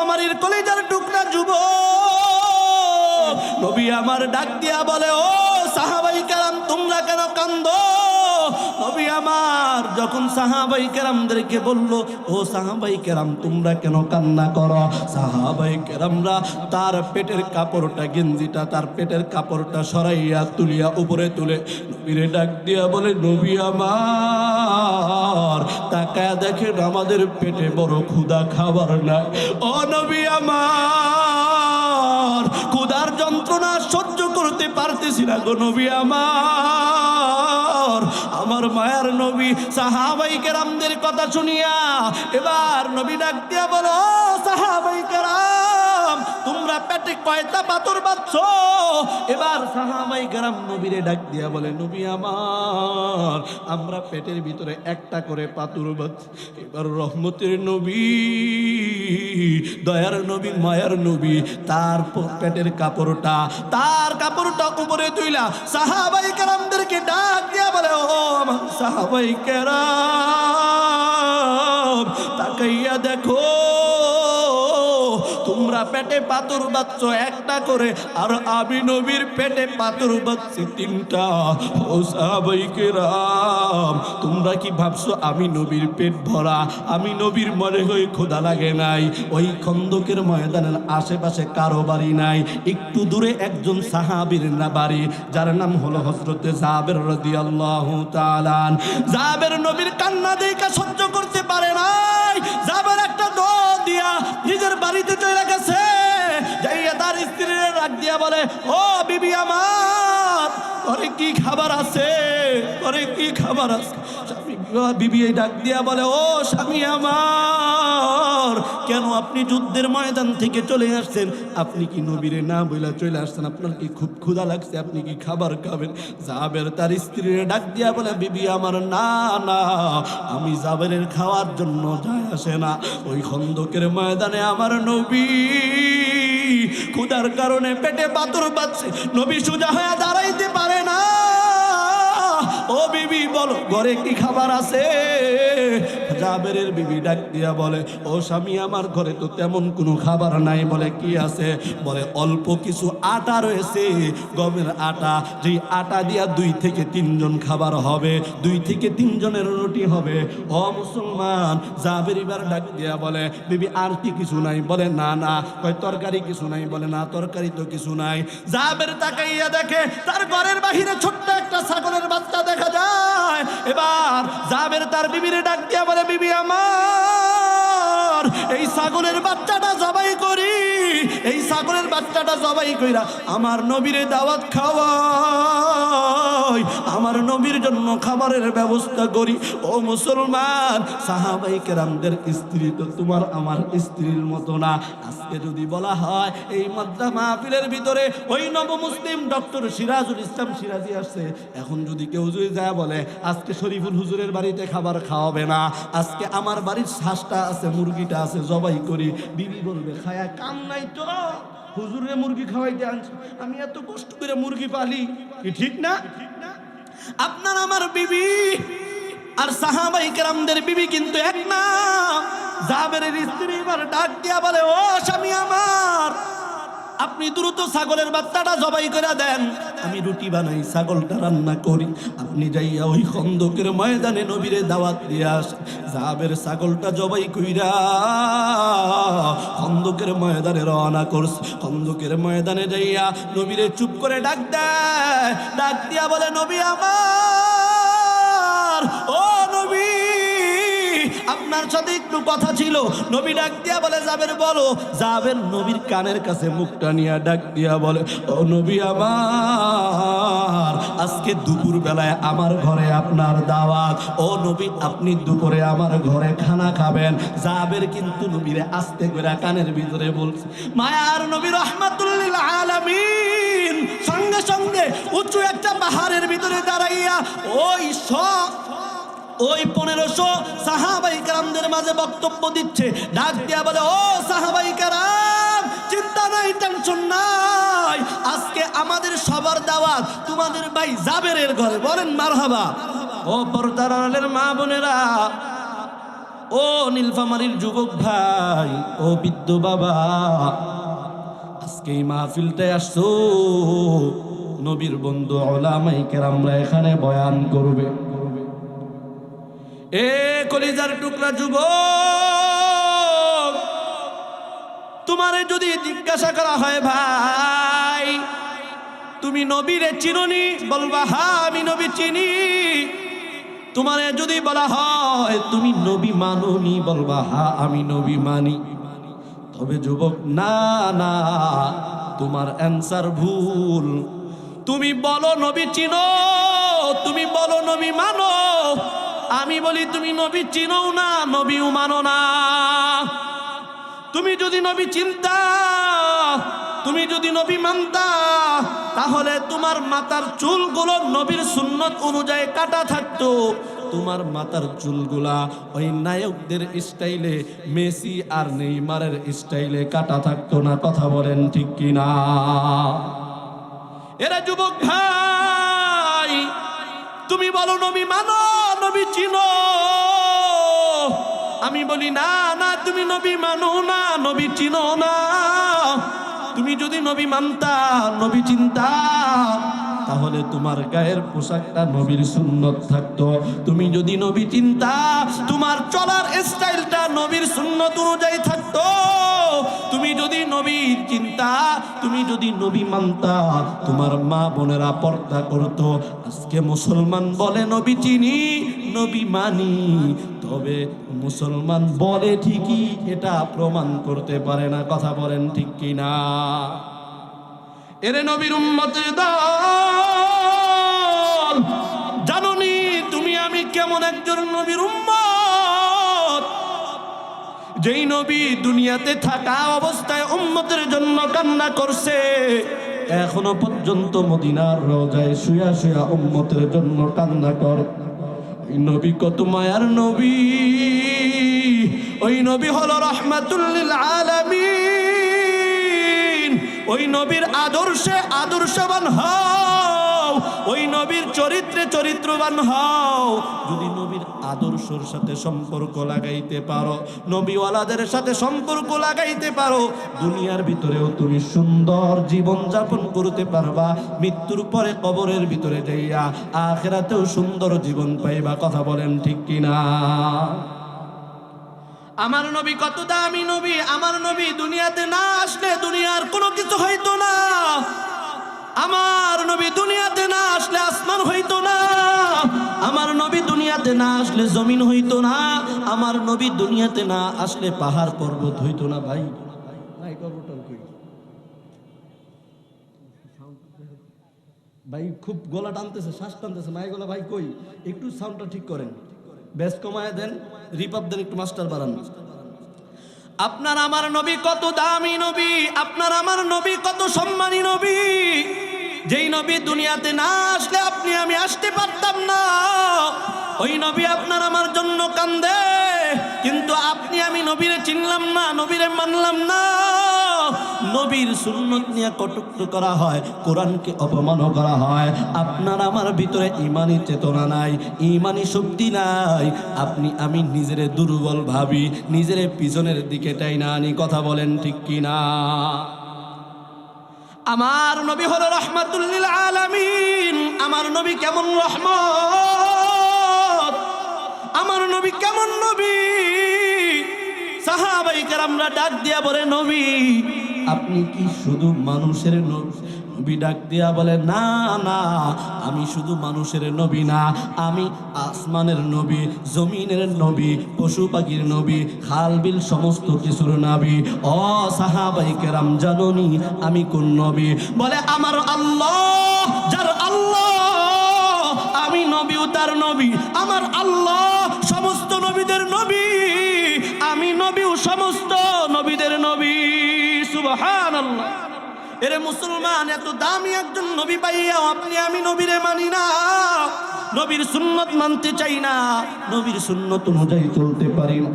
নীলফামারীর কলেজার টুকরা যুব নবী আমার ডাক দিয়া বলে, ও সাহাবাই কালাম তোমরা কেন কান্দ? নবী আমার। যখন সাহাবাই কেরামদেরকে বলল, ও সাহাবাই কেরাম, তোমরা কেন কান্না করো? সাহাবাই কেরামরা তার পেটের কাপড়টা, গেঞ্জিটা তার পেটের কাপড়টা সরাইয়া তুলিয়া উপরে তুলে নবীরে ডাক দিয়া বলে, নবী আমার, তাকায় দেখেন আমাদের পেটে বড় ক্ষুধা খাবার নাই। ও নবী আমার, ক্ষুধার যন্ত্রণা সহ্য করতে পারতেছি না গো নবী আমার। আমার মায়ের নবী সাহাবাই কেরামদের কথা শুনিয়া এবার নবী ডাক দিয়া বলো সাহাবাই কেরাম। তোমরা পেটে কয়টা পাথর বাচ্ছ এবার সাহাবাই কেরাম নবীরে ডাক দিয়া বলে, নবী আমার, আমরা পেটের ভিতরে একটা করে পাথর বাচ্ছি এবার রহমতের নবী, দয়ার নবী, মায়ার নবী তার পেটের কাপড়টা, তার কাপড়টা উপরে তুইলা সাহাবাই কেরামদেরকে ডাক দিয়া বলে, ও আমার সাহাবাই কেরাম, তাকাইয়া দেখো তোমরা পেটে পাথর বাচ্চ একটা করে, আর আমি নবীর পেটে পাথর বাচ্ছি তিনটা। ও সাহাবাই কেরাম, তোমরা কি ভাবছ আমি নবীর পেট ভরা? আমি নবীর মনে হয়ে খোদা লাগে নাই। ওই খন্দকের ময়দানের আশেপাশে কারও বাড়ি নাই। একটু দূরে একজন সাহাবীর না বাড়ি যার নাম হলো হজরতে জাবের রাদিয়াল্লাহু তাআলান জাবের নবীর কান্না দেখা সহ্য করতে পারে নাই। জাবের একটা দোয়া দিয়া নিজের বাড়িতে চলে গেছে। যাইয়া তার স্ত্রীর রাগ দিয়া বলে, ও বিবি আমার, ঘরে কি খাবার আছে? ঘরে কি খাবার আছে? বিবি ডাক দিয়া বলে, ও স্বামী আমার, কেন আপনি যুদ্ধের ময়দান থেকে চলে আসছেন? আপনি কি নবীরে না বইলা চলে আসছেন? আপনার কি খুব ক্ষুধা লাগছে? আপনি কি খাবার খাবেন? জাবের তার স্ত্রীর ডাক দিয়া বলে, বিবি আমার, না না, আমি জাবেরের খাওয়ার জন্য যায় আসে না। ওই খন্দকের ময়দানে আমার নবী ক্ষুধার কারণে পেটে পাথর পাচ্ছে নবী সোজা হয়ে দাঁড়াইতে পারে ও বিবি, বলো, ঘরে কি খাবার আছে? জাবেরের বিবি ডাক দিয়া বলে, ও স্বামী, আমার ঘরে তো তেমন কোনো খাবার নাই। বলে, কি আছে? বলে, অল্প কিছু আটা রয়েছে। গমের আটা, যেই আটা দিয়া দুই থেকে তিনজন খাবার হবে, দুই থেকে তিনজনের রুটি হবে। ও মুসলমান, জাবের এবার ডাক দিয়া বলে, বিবি, আর কি কিছু নাই? বলে, না না। কয়, তরকারি কিছু নাই? বলে, না, তরকারি তো কিছু নাই। জাবের তাকাইয়া দেখে, তার ঘরের বাহিরে ছোট্ট একটা ছাগলের বাচ্চা দেখা যায়। এবার জাবের তার বিবির ডাক দিয়া বলে বিবি আমার। এই ছাগলের বাচ্চাটা জবাই করি, এই ছাগলের বাচ্চাটা জবাই কইরা আমার নবীরে দাওয়াত খাওয়াই, আমার নবীর জন্য খাবারের ব্যবস্থা করি। ও মুসলমান, সাহাবাই কেরামদের স্ত্রী তো তোমার আমার স্ত্রীর মতো না। আজকে যদি বলা হয়, এই মদ্দা মাহফিলের ভিতরে ওই নব মুসলিম ডক্টর সিরাজুল ইসলাম সিরাজি আসছে, এখন যদি কেউ যদি যায় বলে, আজকে শরীফুল হুজুরের বাড়িতে খাবার খাওয়াবে না, আজকে আমার বাড়ির শ্বাসটা আছে মুরগিটা আছে, জবাই করি। বিবি বলবে, খায়া কাম নাই তো। হুজুরে মুরগি খাওয়াইতে আনছি। আমি এত কষ্ট করে মুরগি পালি। কি ঠিক না? আপনার আমার বিবি আর সাহাবাই কেরামদের বিবি কিন্তু এক না। জাবেরের স্ত্রী এবার ডাক দিয়া বলে, ও স্বামী আমার আপনি দ্রুত ছাগলের বাচ্চাটা জবাই করে দেন। আমি রুটি বানাই, ছাগলটা রান্না করি। আপনি যাইয়া ওই খন্দকের ময়দানে নবীরে দাওয়াত দিয়ে আস জাবের ছাগলটা জবাই কইরা খন্দকের ময়দানে রওনা করস খন্দকের ময়দানে যাইয়া নবীরে চুপ করে ডাক দেয়। ডাক দিয়া বলে, নবী আমার, ও আপনার সাথে একটু কথা ছিল। নবী ডাক দিয়া বলে যাবের বলো। যাবেন নবীর কানের কাছে মুখটা নিয়ে ডাক দিয়া বলে, ও নবী আমার, আজকে দুপুর বেলায় আমার ঘরে আপনার দাওয়াত। ও নবী, আপনি দুপুরে আমার ঘরে খানা খাবেন। যাবের কিন্তু নবীরে আস্তে করে কানের ভিতরে বলছে, মায়ার নবী রহমাতুল্লিল আলামিন। সঙ্গে সঙ্গে উঁচু একটা পাহাড়ের ভিতরে দাঁড়াইয়া ওই সব ওই পনেরোশো সাহাবাই কারামদের মাঝে বক্তব্য দিচ্ছে। ডাক দিয়া বলে, ও সাহাবাই কারাম, চিন্তা নাই টেনশন নাই। আজকে আমাদের সবার দাওয়াত তোমাদের ভাই জাবেরের ঘরে। বলেন, মারহাবা। ও পর্দার আলের মা বোনেরা, ও নীলফামারীর যুবক ভাই, ও বৃদ্ধ বাবা, আজকে এই মাহফিলটায় আসছো। নবীর বন্ধু ওলামাই কেরামরা এখানে বয়ান করবে। এ কলিজার টুকরা যুবক, তোমারে যদি জিজ্ঞাসা করা হয় ভাই, তুমি নবীরে চিননি, বলবা, হা, আমি নবী চিনি। তোমারে যদি বলা হয়, তুমি নবী মানুনি, বলবা, হা, আমি নবী মানি। তবে যুবক, না না, তোমার অ্যান্সার ভুল। তুমি বলো নবী চিনো, তুমি বলো নবী মানো। আমি বলি, তুমি নবী চিনো না, নবীও মানো না। তুমি যদি নবী চিন্তা, তুমি যদি নবী মানতা, তাহলে তোমার মাতার চুলগুলো নবীর সুন্নত অনুযায়ী কাটা থাকতো। তোমার মাতার চুলগুলা ওই নায়কদের স্টাইলে, মেসি আর নেইমারের স্টাইলে কাটা থাকতো না, কথা বলেন ঠিক কিনা? এরা যুবক ভাই, তুমি বলো, নবী মানো? নবী চিনো। আমি বলি, না না, তুমি নবী মানো না, নবী চিনো না। তুমি যদি নবী মানতা, নবী চিন্তা, তাহলে তোমার গায়ের পোশাকটা নবীর সুন্নত থাকতো। তুমি যদি নবী চিন্তা, তোমার চলার স্টাইলটা নবীর সুন্নত অনুযায়ী থাকতো। যদি নবীর চিন্তা, তুমি যদি নবী মানতা, তোমার মা বোনেরা পর্দা করতো। আজকে মুসলমান বলে নবী চিনি, নবী মানি। তবে মুসলমান বলে ঠিকই, এটা প্রমাণ করতে পারে না, কথা বলেন ঠিক কিনা। এরে নবীর উম্মতের দল জাননি তুমি আমি কেমন একজন নবীর উম্মত? যেই নবী দুনিয়াতে থাকা অবস্থায় উম্মতের জন্য কান্না করছে, এখনও পর্যন্ত মদিনার রোজায় শুয়া শুয়া উম্মতের জন্য কান্না করে। নবী কত মায়ার নবী। ওই নবী হলো রহমাতুল্লিল আলামিন। ওই নবীর আদর্শে আদর্শবান হও, ওই নবীর চরিত্রে চরিত্রবান হও। যদি নবীর আদর্শর সাথে সম্পর্ক লাগাইতে পারো, নবীওয়ালাদের সাথে সম্পর্ক লাগাইতে পারো, দুনিয়ার ভিতরেও তুমি সুন্দর জীবন যাপন করতে পারবা, মৃত্যুর পরে কবরের ভিতরে যাইয়া আখেরাতেও সুন্দর জীবন পাইবা, কথা বলেন ঠিক কিনা? আমার নবী কত দামি নবী, আমার নবী দুনিয়াতে না আসলে দুনিয়ার কোনো কিছু হইতো না। আমার নবী দুনিয়াতে না আসলে আসমান হইতো না। আমার নবী দুনিয়াতে না আসলে জমিন হইতো না। আমার নবী দুনিয়াতে না আসলে পাহাড় পর্বত হইতো না ভাই। ভাই খুব গলা টানতেছে, শ্বাস টানতেছে। মায়ের গলা, ভাই, কই? একটু সাউন্ডটা ঠিক করেন। বেশ কমায় দেন। রিপাব দেন, একটু মাস্টার বাড়ান। আপনার আমার নবী কত দামি নবী? আপনার আমার নবী কত সম্মানী নবী? যেই নবী দুনিয়াতে না আসলে আপনি আমি আসতে পারতাম না। ওই নবী আপনার আমার জন্য কান্দে, কিন্তু আপনি আমি নবীরে চিনলাম না, নবীরে মানলাম না। নবীর সুন্নত নিয়ে কটুক্ত করা হয়, কোরআনকে অপমান করা হয়। আপনার আমার ভিতরে ইমানি চেতনা নাই ইমানি শক্তি নাই। আপনি আমি নিজেরে দুর্বল ভাবি, নিজের পিছনের দিকে টাই না আনি, কথা বলেন ঠিক কি না আমার নবী হলো রহমাতুল্লিল আলামিন। আমার নবী কেমন রহমত? আমার নবী কেমন নবী? সাহাবাই আমরা ডাক দিয়া বলে, নবী, আপনি কি শুধু মানুষের নবী? ডাক দিয়া বলে, না না, আমি শুধু মানুষের নবী না, আমি আসমানের নবী, জমিনের নবী, পশু পাখির নবী, খাল, বিল সমস্ত কিছুর নবী। ও সাহাবাই কেরাম, জাননি আমি কোন নবী? বলে, আমার আল্লাহ, যার আল্লাহ, আমি নবীও তার নবী। আমার আল্লাহ সমস্ত নবীদের নবী, আমি নবীও সমস্ত নবীদের নবী। সুবহান আল্লাহ এরে মুসলমান, এত দামি একজন নবী পাইয়া আপনি, আমি নবীরে মানি না। নবীর সুন্নত মানতে চাই না। নবীর সুন্নত অনুযায়ী চলতে পারি না।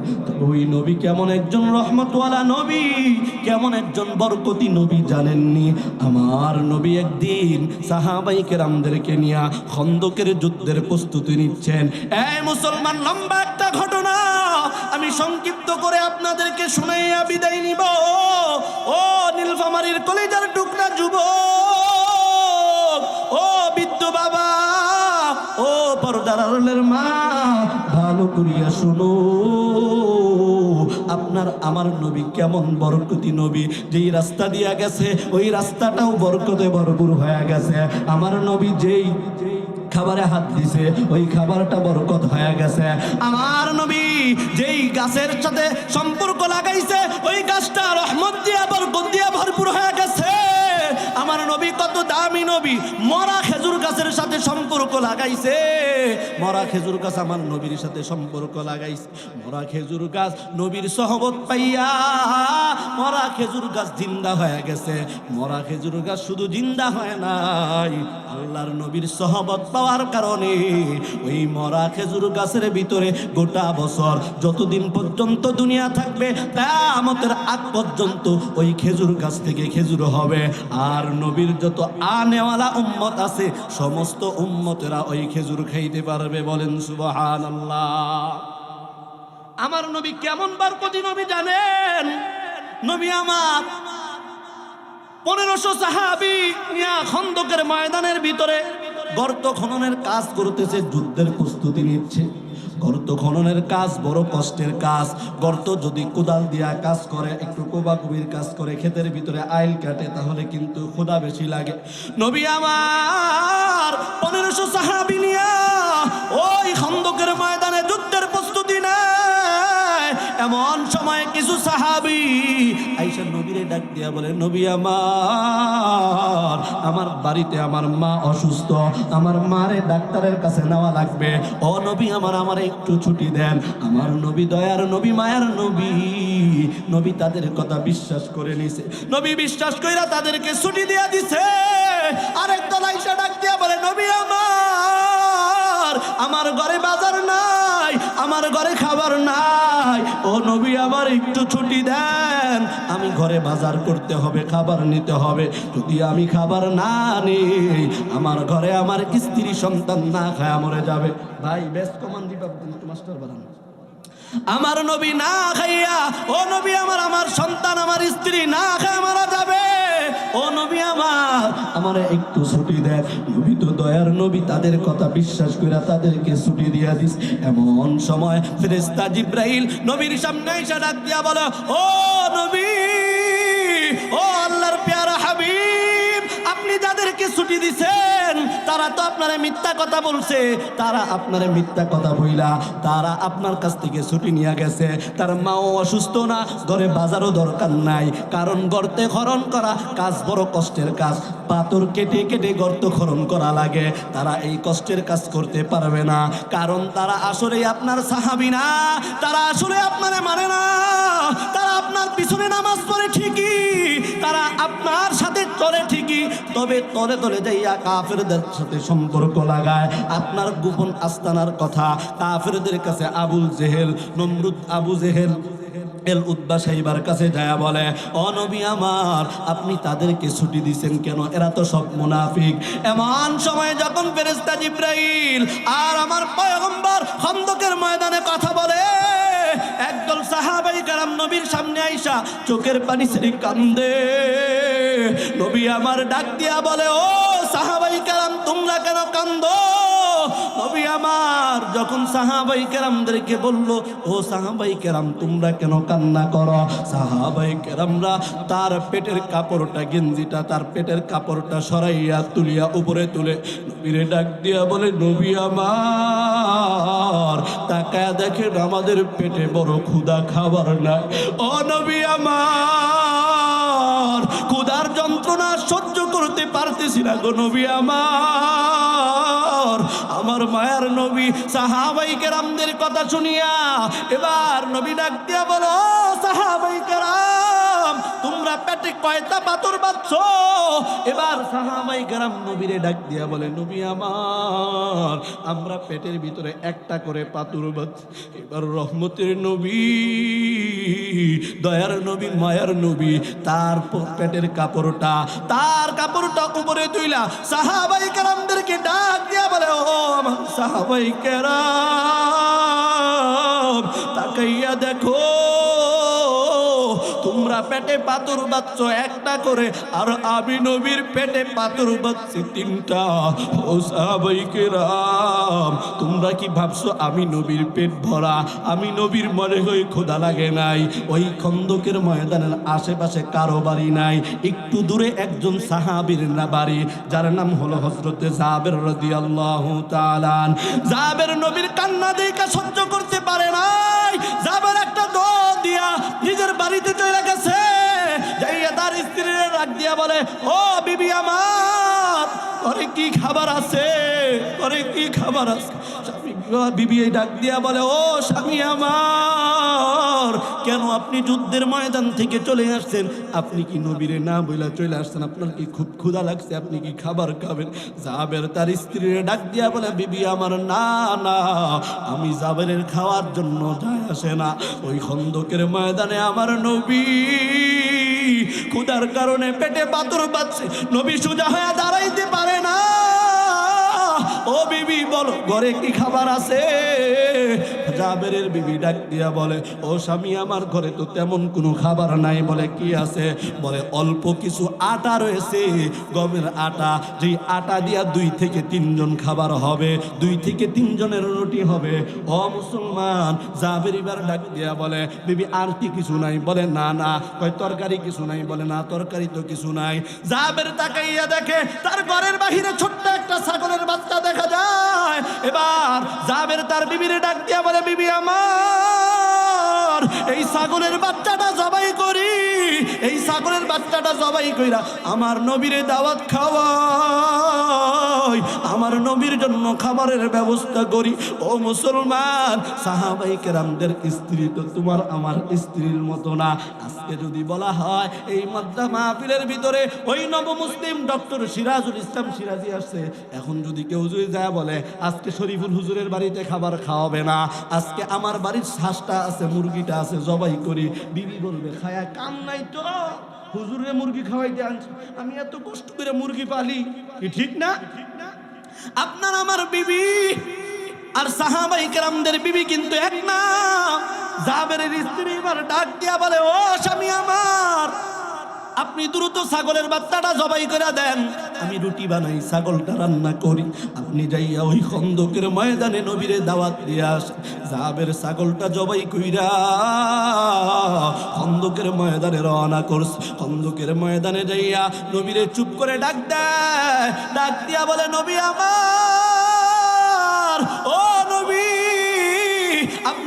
ওই নবী কেমন একজন রহমতওয়ালা নবী, কেমন একজন বরকতি নবী জানেননি? আমার নবী একদিন সাহাবাই কেরামদেরকে নিয়ে খন্দকের যুদ্ধের প্রস্তুতি নিচ্ছেন। এই মুসলমান, লম্বা একটা ঘটনা। আমি সংক্ষিপ্ত করে আপনাদেরকে শুনাইয়া বিদায় নিব। ও নীলফামারীর কলেজার টুকরা যুব ও বিদ্যু বাবা, ও পর্দার মা, ভালো করিয়া শুনো। আপনার আমার নবী কেমন বরকতি নবী? যেই রাস্তা দিয়া গেছে, ওই রাস্তাটাও বরকতে ভরপুর হয়ে গেছে। আমার নবী যেই যেই খাবারে হাত দিছে, ওই খাবারটা বরকত হয়ে গেছে। আমার নবী যেই গাছের সাথে সম্পর্ক লাগাইছে, ওই গাছটা রহমত দিয়ে, বরকত দিয়া ভরপুর হয়ে গেছে। নবী কত দামি নবী, মরা খেজুর গাছের সাথে সম্পর্ক লাগাইছে। মরা খেজুর গাছ আমার নবীর সাথে সম্পর্ক লাগাইছে। মরা খেজুর গাছ নবীর সহবত পাইয়া, মরা খেজুর গাছ জিন্দা হয়ে গেছে। মরা খেজুর গাছ শুধু জিন্দা হয় নাই, আল্লাহর নবীর সহবত পাওয়ার কারণে ওই মরা খেজুর গাছের ভিতরে গোটা বছর যতদিন পর্যন্ত দুনিয়া থাকবে তা আমাদের আগ পর্যন্ত ওই খেজুর গাছ থেকে খেজুর হবে। আর নবীর যত আনেওয়ালা উম্মত আছে, সমস্ত উম্মতেরা ওই খেজুর খাইতে পারবে বলেন সুবহান আমার নবী কেমন বারকতি নবী জানেন? নবী আমার পনেরোশো সাহাবি খন্দকের ময়দানের ভিতরে গর্ত খননের কাজ করতেছে, যুদ্ধের প্রস্তুতি নিচ্ছে। গর্ত খননের কাজ বড় কষ্টের কাজ। গর্ত যদি কোদাল দিয়া কাজ করে, একটু কোবা কোবাকুবির কাজ করে, ক্ষেতের ভিতরে আইল কাটে, তাহলে কিন্তু খোদা বেশি লাগে। নবী আমার, পনেরোশো সাহাবি নিয়া ওই খন্দকের ময়দানে যুদ্ধের প্রস্তুতি নেয়। এমন কিছু সাহাবি আইসা নবীরে ডাক দিয়া বলে, নবী আমার আমার বাড়িতে আমার মা অসুস্থ, আমার মারে ডাক্তারের কাছে নেওয়া লাগবে। ও নবী আমার আমার একটু ছুটি দেন। আমার নবী দয়ার নবী, মায়ার নবী। নবী তাদের কথা বিশ্বাস করে নিছে। নবী বিশ্বাস কইরা তাদেরকে ছুটি দিয়া দিছে। আরেক দল আইসা ডাক দিয়া বলে, নবী আমার আমার ঘরে বাজার নাই, আমার ঘরে খাবার ও নবী, আমার একটু ছুটি দেন। আমি ঘরে বাজার করতে হবে, খাবার নিতে হবে। যদি আমি খাবার না নেই, আমার ঘরে আমার স্ত্রী সন্তান না খায় মরে যাবে। ভাই বেশ কমান দিবা মাস্টার বানানো আমার নবী না খাইয়া, ও নবী আমার আমার সন্তান, আমার স্ত্রী না খায় মারা যাবে। ও নবী আমার আমার একটু ছুটি দেন। দয়ার নবী তাদের কথা বিশ্বাস করে তাদেরকে ছুটি দিয়া দিস। এমন সময় ফেরেস্তা জিব্রাহিল নবীর সামনে এসে ডাক দিয়া বলে, ও নবী, ও আল্লাহর প্যারা হাবিব, আপনি তাদেরকে ছুটি দিছেন? তারা তো আপনারা মিথ্যা কথা বলছে। তারা আপনারা মিথ্যা কথা বইলা, তারা আপনার কাছ থেকে ছুটি নিয়ে গেছে। তার মাও অসুস্থ না, ঘরে বাজারও দরকার নাই। কারণ গর্তে খরণ করা কাজ বড় কষ্টের কাজ। পাথর কেটে কেটে গর্ত খরণ করা লাগে। তারা এই কষ্টের কাজ করতে পারবে না। কারণ তারা আসলে আপনার সাহাবি না। তারা আসলে আপনারে মানে না। তারা আপনার পিছনে নামাজ পড়ে ঠিকই। তারা আপনার সাথে চলে ঠিকই। তবে তলে তলে যাইয়া কাফের কাফেরদের সাথে সম্পর্ক লাগায়। আপনার গোপন আস্তানার কথা কাফেরদের কাছে আবুল জেহেল, নমরুদ আবু জেহেল, এল উদ্বা সাহিবার কাছে যায় বলে অনবী আমার, আপনি তাদেরকে ছুটি দিছেন কেন? এরা তো সব মুনাফিক। এমন সময় যখন ফেরেস্তা জিব্রাইল আর আমার পয়গম্বর খন্দকের ময়দানে কথা বলে, একদল সাহাবাই কারাম নবীর সামনে আইসা চোখের পানি ছেড়ে কান্দে। নবী আমার ডাক দিয়া বলে, ও কান্দো নবী আমার যখন সাহাবাই কেরামদেরকে বলল, ও সাহাবাই কেরাম, তোমরা কেন কান্না করো? সাহাবাই কেরামরা তার পেটের কাপড়টা, গেঞ্জিটা তার পেটের কাপড়টা সরাইয়া তুলিয়া উপরে তুলে নবীরে ডাক দিয়া বলে, নবী আমার, তাকায় দেখেন আমাদের পেটে বড় ক্ষুদা খাবার নাই। ও নবী আমার ক্ষুদার যন্ত্রণা সহ্য করতে পারতেছি না গো নবী আমার। আমার মায়ার নবী, সাহাবাই কেরামদের কথা শুনিয়া এবার নবী ডাক দিয়া বলো, সাহাবাই কেরাম। তোমরা পেটে কয়টা পাথর বাচ্চ এবার সাহাবাই গ্রাম নবীরে ডাক দিয়া বলে, নবী আমার, আমরা পেটের ভিতরে একটা করে পাথর বাচ্চ এবার রহমতের নবী, দয়ার নবী, মায়ার নবী তার পেটের কাপড়টা, তার কাপড়টা উপরে তুইলা। সাহাবাই কেরামদেরকে ডাক দিয়া বলে, ও আমার সাহাবাই কেরাম, তাকাইয়া দেখো তোমরা পেটে পাথর বাচ্চ একটা করে, আর আমি নবীর পেটে পাথর বাচ্চি তিনটা। ও সাহাবাই কেরাম, তোমরা কি ভাবছ আমি নবীর পেট ভরা? আমি নবীর মনে হয়ে খোদা লাগে নাই। ওই খন্দকের ময়দানের আশেপাশে কারও বাড়ি নাই। একটু দূরে একজন সাহাবীর না বাড়ি যার নাম হলো হজরতে জাবের রাদিয়াল্লাহু তালান জাবের নবীর কান্না দেখা সহ্য করতে পারে নাই। জাবের একটা দোয়া দিয়া নিজের বাড়িতে চলে গেছে। যাইয়া তার স্ত্রীর রাগ দিয়া বলে, ও বিবি আমার ঘরে কি খাবার আছে? ঘরে কি খাবার আছে? বিবি ডাক দিয়া বলে, ও স্বামী আমার, কেন আপনি যুদ্ধের ময়দান থেকে চলে আসছেন? আপনি কি নবীরে না বইলা চলে আসছেন? আপনার কি খুব ক্ষুধা লাগছে? আপনি কি খাবার খাবেন? জাবের তার স্ত্রীর ডাক দিয়া বলে, বিবি আমার, না না, আমি জাবেরের খাওয়ার জন্য যায় আসে না। ওই খন্দকের ময়দানে আমার নবী ক্ষুধার কারণে পেটে পাথর পাচ্ছে নবী সোজা হয়ে দাঁড়াইতে পারে না। ও বিবি, বলো, ঘরে কি খাবার আছে? জাবেরের বিবি ডাক দিয়া বলে, ও স্বামী, আমার ঘরে তো তেমন কোনো খাবার নাই। বলে, কি আছে? বলে, অল্প কিছু আটা রয়েছে। গমের আটা, যেই আটা দিয়া দুই থেকে তিনজন খাবার হবে, দুই থেকে তিনজনের রুটি হবে। ও মুসলমান, জাবের এবার ডাক দিয়া বলে, বিবি, আর কি কিছু নাই? বলে, না না। কয়, তরকারি কিছু নাই। বলে, না, তরকারি তো কিছু নাই। জাবের তাকাইয়া দেখে, তার ঘরের বাহিরে ছোট্ট একটা ছাগলের বাচ্চা দেখা যায়। এবার জাবের তার বিবিরে ডাক দিয়া বলে বিবি আমার। এই ছাগলের বাচ্চাটা জবাই করি, এই ছাগলের বাচ্চাটা জবাই কইরা আমার নবীরে দাওয়াত খাওয়াই, আমার নবীর জন্য খাবারের ব্যবস্থা করি। ও মুসলমান, সাহাবাই কেরামদের স্ত্রী তো তোমার আমার স্ত্রীর মতো না। আজকে যদি বলা হয়, এই মদ্দা মাহফিলের ভিতরে ওই নব মুসলিম ডক্টর সিরাজুল ইসলাম সিরাজি আসছে, এখন যদি কেউ যদি যায় বলে, আজকে শরীফুল হুজুরের বাড়িতে খাবার খাওয়াবে না, আজকে আমার বাড়ির শ্বাসটা আছে মুরগিটা আছে, জবাই করে, বিবি বলবে, খায়া কাম নাই তো, হুজুরে মুরগি খাওয়াইতে আনছি। আমি এত কষ্ট করে মুরগি পালি, কি ঠিক না? আপনার আমার বিবি আর সাহাবাই কেরামদের বিবি কিন্তু এক না। জাবেরের স্ত্রী এবার ডাক দিয়া বলে, ও স্বামী আমার আপনি দ্রুত ছাগলের বাচ্চাটা জবাই করে দেন। আমি রুটি বানাই, ছাগলটা রান্না করি। আপনি যাইয়া ওই খন্দকের ময়দানে নবীরে দাওয়াত দিয়ে আস জাবের ছাগলটা জবাই কইরা খন্দকের ময়দানে রওনা করস খন্দকের ময়দানে যাইয়া নবীরে চুপ করে ডাক দেয়। ডাক দিয়া বলে, নবী আমার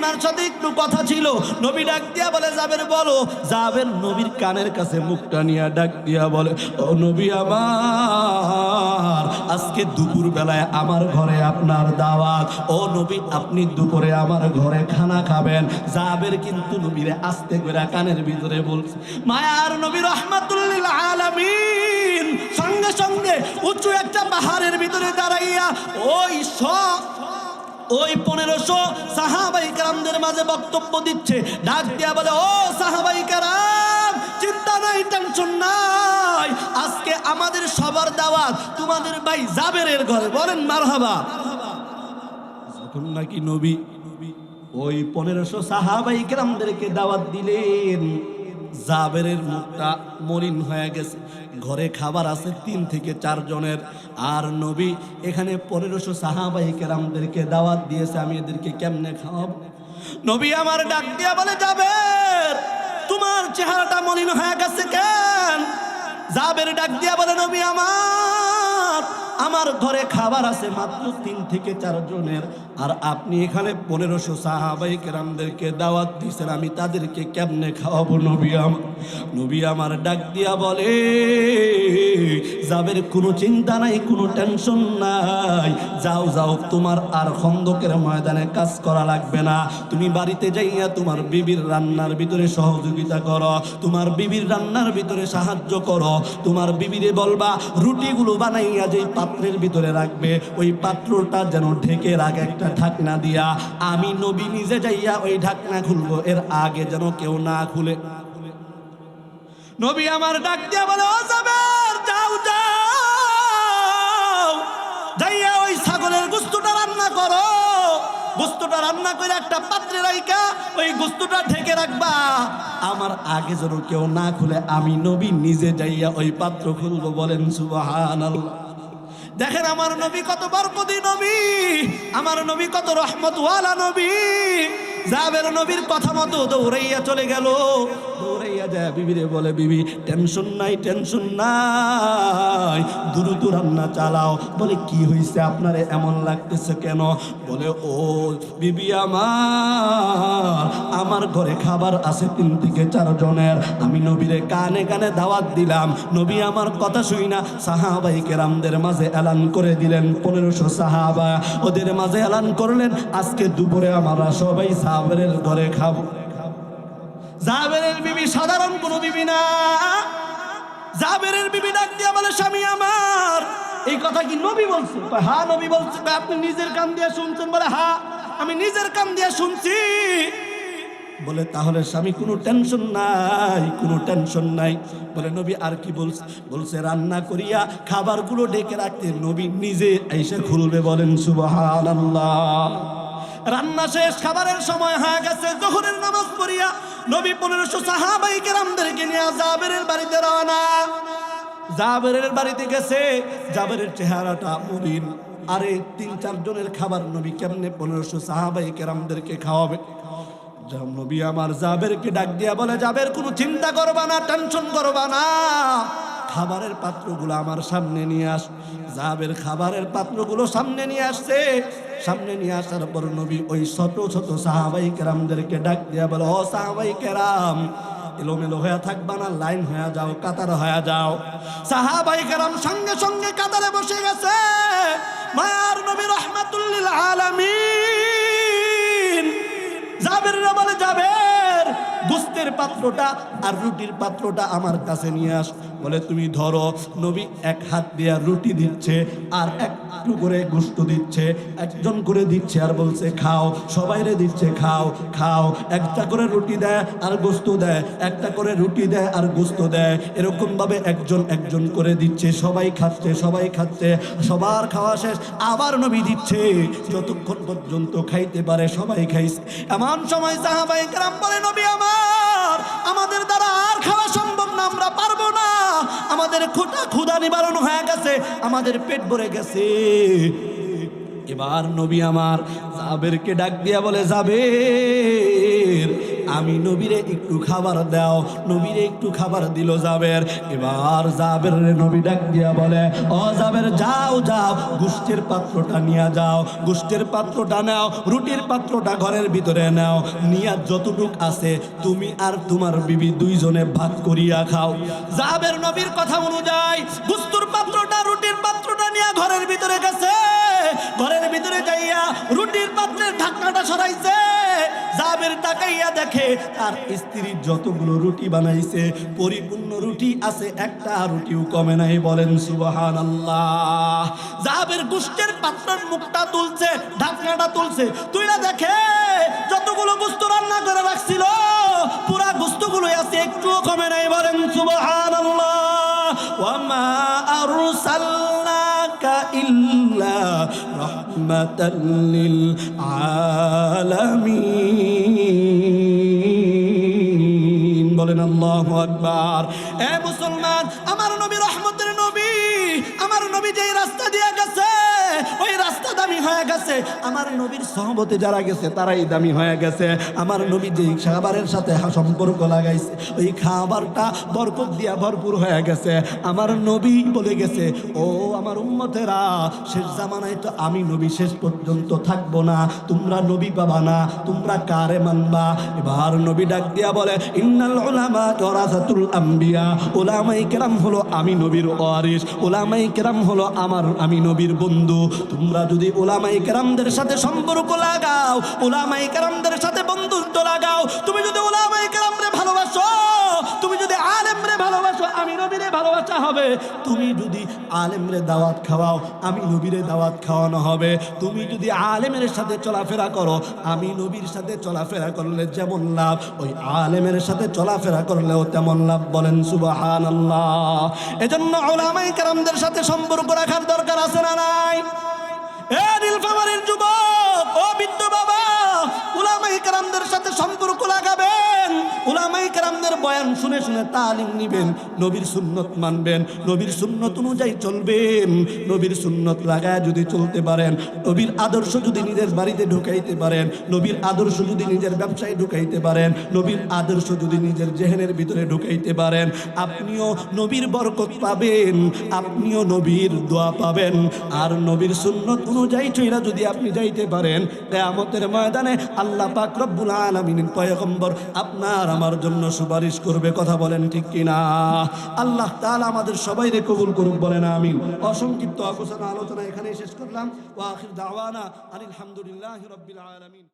আপনার সাথে একটু কথা ছিল। নবী ডাক দিয়া বলে যাবেন বলো। যাবেন নবীর কানের কাছে মুখটা নিয়ে ডাক দিয়া বলে, ও নবী আমার, আজকে দুপুর বেলায় আমার ঘরে আপনার দাওয়াত। ও নবী, আপনি দুপুরে আমার ঘরে খানা খাবেন। যাবের কিন্তু নবীরে আস্তে করে কানের ভিতরে বলছে, মায়ার নবী রহমাতুল্লিল আলামিন, সঙ্গে সঙ্গে উঁচু একটা পাহাড়ের ভিতরে দাঁড়াইয়া ওই সব ওই পনেরোশো সাহাবাই কারামদের মাঝে বক্তব্য দিচ্ছে। ডাক দিয়া বলে, ও সাহাবাই কারাম, চিন্তা নাই টেনশন নাই। আজকে আমাদের সবার দাওয়াত তোমাদের ভাই জাবেরের ঘরে। বলেন, মারহাবা। যখন নাকি নবী ওই পনেরোশো সাহাবাই কেরামদেরকে দাওয়াত দিলেন জাবেরের মুখটা মলিন হয়ে গেছে। ঘরে খাবার আছে তিন থেকে চার জনের। আর নবী এখানে পনেরোশো সাহাবাই কেরামদেরকে দাওয়াত দিয়েছে, আমি এদেরকে কেমনে খাওয়াবো? নবী আমার ডাক দিয়া বলে যাবে তোমার চেহারাটা মলিন হয়ে গেছে কেন? জাবের ডাক দিয়া বলে, নবী আমার আমার ঘরে খাবার আছে মাত্র তিন থেকে চার জনের। আর আপনি এখানে পনেরোশো সাহাবাই কেরামদেরকে দাওয়াত দিয়েছেন, আমি তাদেরকে কেমনে খাওয়াবো নবী আমার নবী আমার ডাক দিয়া বলে যাবের কোনো চিন্তা নাই, কোনো টেনশন নাই। যাও যাও, তোমার আর খন্দকের ময়দানে কাজ করা লাগবে না। তুমি বাড়িতে যাইয়া তোমার বিবির রান্নার ভিতরে সহযোগিতা করো, তোমার বিবির রান্নার ভিতরে সাহায্য করো। তোমার বিবিরে বলবা, রুটিগুলো বানাইয়া যে পাত্রের ভিতরে রাখবে, ওই পাত্রটা যেন ঢেকে রাখ একটা ঢাকনা দিয়া। আমি নবী নিজে যাইয়া ওই ঢাকনা খুলবো, এর আগে যেন কেউ না খুলে। নবী আমার ডাক দিয়া বলে, ও জাবের, যাও যাও। যাইয়া ওই ছাগলের গুস্তটা রান্না করো। গুস্তটা রান্না করে একটা পাত্রে রাইকা ওই গুস্তটা ঢেকে রাখবা। আমার আগে যেন কেউ না খুলে, আমি নবী নিজে যাইয়া ওই পাত্র খুলবো বলেন, সুবহানাল্লাহ। দেখেন আমার নবী কত বরকতি নবী আমার নবী কত রহমতওয়ালা নবী। যাবের নবীর কথা মতো দৌড়াইয়া চলে গেল। দৌড়াইয়া যায় বিবিরে বলে, বিবি টেনশন নাই টেনশন নাই। দ্রুত রান্না চালাও। বলে, কি হয়েছে আপনারে, এমন লাগতেছে কেন? বলে, ও বিবি আমার আমার ঘরে খাবার আছে তিন থেকে চার জনের। আমি নবীরে কানে কানে দাওয়াত দিলাম। নবী আমার কথা শুই না। সাহাবাই কেরামদের মাঝে এলান করে দিলেন পনেরোশো সাহাবা। ওদের মাঝে এলান করলেন, আজকে দুপুরে আমরা সবাই সাহাবের ঘরে খাব। জাবেরের বিবি সাধারণ কোনো বিবি না। জাবেরের বিবি ডাক দিয়া বলে স্বামী আমার। এই কথা কি নবী বলছে? কয়, হ্যাঁ নবী বলছে। আপনি নিজের কান দিয়ে শুনছেন? বলে হা আমি নিজের কান দিয়ে শুনছি। বলে তাহলে স্বামী কোনো টেনশন নাই কোনো টেনশন নাই। বলে নবী আর কি বলছে? বলছে রান্না করিয়া খাবারগুলো ডেকে রাখতে নবী নিজে এসে খুলবে বলেন সুবহানাল্লাহ। রান্না শেষ, খাবারের সময় হয়ে গেছে, জোহরের নামাজ পড়িয়া নবী পনেরোশো সাহাবাই কেরামদেরকে নিয়ে জাবেরের বাড়িতে রওনা। জাবেরের বাড়িতে গেছে, জাবেরের চেহারাটা মরিন আরে, তিন, চার জনের খাবার নবী কেমনে পনেরোশো সাহাবাই কেরামদেরকে খাওয়াবে? নবী আমার জাবেরকে ডাক দিয়া বলে, জাবের, কোনো চিন্তা করবা না, টেনশন করবা না। খাবারের পাত্রগুলো আমার সামনে নিয়ে আস। জাবের খাবারের পাত্রগুলো সামনে নিয়ে আসছে। সামনে নিয়ে আসার পর নবী ওই ছোট ছোট সাহাবাই কেরামদেরকে ডাক দিয়া বলে, ও সাহাবাই কেরাম, এলোমেলো হয়ে থাকবা না, লাইন হয়ে যাও, কাতার হয়ে যাও। সাহাবাই কেরাম সঙ্গে সঙ্গে কাতারে বসে গেছে। মায়ার নবী রহমাতুল্লিল আলামিন না বলে জাবের গুস্তের পাত্রটা আর রুটির পাত্রটা আমার কাছে নিয়ে আস। বলে, তুমি ধরো, নবী এক হাত দিয়ে রুটি দিচ্ছে আর একটু করে গুস্ত দিচ্ছে, একজন করে দিচ্ছে আর বলছে, খাও সবাইরে দিচ্ছে, খাও খাও, একটা করে রুটি দেয় আর গোস্ত দেয়, একটা করে রুটি দেয় আর গোস্ত দেয়। এরকম ভাবে একজন একজন করে দিচ্ছে, সবাই খাচ্ছে সবাই খাচ্ছে, সবার খাওয়া শেষ, আবার নবী দিচ্ছে। যতক্ষণ পর্যন্ত খাইতে পারে সবাই খাইছে। এমন সময় সাহাবাই কারাম বলে, নবী আমার ক্ষুদা বাড়ানো হয়ে গেছে, আমাদের পেট ভরে গেছে। এবার নবী আমার জাবেরকে ডাক দিয়া বলে, জাবের আমি নবীরে একটু খাবার দাও, নবীরে একটু খাবার দিল জাবের। এবার জাবের নবী ডাক দিয়া বলে, ও জাবের, যাও যাও গুষ্টের পাত্রটা নিয়ে যাও গুষ্টের পাত্রটা নাও, রুটির পাত্রটা ঘরের ভিতরে নাও নিয়া যতটুক আছে তুমি আর তোমার বিবি দুইজনে ভাত করিয়া খাও। জাবের নবীর কথা অনুযায়ী গুস্তুর পাত্রটা, রুটির পাত্রটা নিয়ে ঘরের ভিতরে গেছে। ঘরের ভিতরে যাইয়া রুটির পাত্রের ঢাকনাটা সরাইছে। জাবের তাকাইয়া দেখে তার স্ত্রী যতগুলো রুটি বানাইছে, পরিপূর্ণ রুটি আছে, একটা রুটিও কমে নাই। বলেন সুবহান আল্লাহ জাবের গুষ্টের পাত্রের মুখটা তুলছে, ঢাকনাটা তুলছে। তুই না দেখে, যতগুলো গুস্ত রান্না করে রাখছিল, পুরা গুস্তগুলো আছে, একটুও কমে নাই। বলেন সুবহান আল্লাহ ওয়ামা আরসালনাকা রাহমাতাল লিল আলামিন। বলেন আল্লাহু আকবার। এ মুসলমান, আমার নবী রহমতের নবী, আমার নবী যেই রাস্তা দিয়ে গেছে ওই রাস্তা দামি হয়ে গেছে। আমার নবীর সহবতে যারা গেছে, তারাই দামি হয়ে গেছে। আমার নবী যেই খাবারের সাথে সম্পর্ক লাগাইছে, ওই খাবারটা বরকত দিয়া ভরপুর হয়ে গেছে। আমার নবী বলে গেছে, ও আমার উম্মতেরা, শেষ জামানায় তো আমি নবী শেষ পর্যন্ত থাকব না। তোমরা নবী পাবা না, তোমরা কারে মানবা? এবার নবী ডাক দিয়া বলে, ইন্নাল উলামা ওরাসাতুল আম্বিয়া। ওলামাই কেরাম হলো আমি নবীর ওয়ারিস ওলামাই কেরাম হলো আমার, আমি নবীর বন্ধু। তোমরা যদি ওলামাই কেরামদের সাথে সম্পর্ক লাগাও ওলামাই কেরামদের সাথে বন্ধুত্ব লাগাও, তুমি যদি ওলামাই কেরামরে ভালোবাসো, তুমি যদি আলেমরে ভালোবাসো, আমি নবীরে ভালোবাসা হবে। তুমি যদি আলেমরে দাওয়াত খাওয়াও, আমি নবীরে দাওয়াত খাওয়ানো হবে। তুমি যদি আলেমের সাথে চলাফেরা করো, আমি নবীর সাথে চলাফেরা করলে যেমন লাভ, ওই আলেমের সাথে চলাফেরা করলেও তেমন লাভ বলেন সুবাহান আল্লাহ এজন্য ওলামাই কারামদের সাথে সম্পর্ক রাখার দরকার আছে না নাই? এ নীলফামারীর বয়ান শুনে শুনে তালিম নিবেন, নবীর সুন্নত মানবেন, নবীর সুন্নত অনুযায়ী চলবেন, নবীর সুন্নত লাগায় যদি চলতে পারেন, নবীর আদর্শ যদি নিজের বাড়িতে ঢুকাইতে পারেন, নবীর আদর্শ যদি নিজের ব্যবসায় ঢুকাইতে পারেন, নবীর আদর্শ যদি নিজের জেহেনের ভিতরে ঢুকাইতে পারেন, আপনিও নবীর বরকত পাবেন, আপনিও নবীর দোয়া পাবেন। আর নবীর সুন্নত অনুযায়ী চইরা যদি আপনি যাইতে পারেন, কেয়ামতের ময়দানে আল্লাহ পাক রব্বুল আলামিন পয়গম্বর আপনার আমার জন্য সুপারিশ করবে, কথা বলেন ঠিক কিনা? আল্লাহ তাহলে আমাদের সবাই রে কবুল করুক, বলেন আমি অসংক্ষিপ্ত আলোচনা আলোচনা এখানেই শেষ করলাম। আলহামদুলিল্লাহ আলামিন।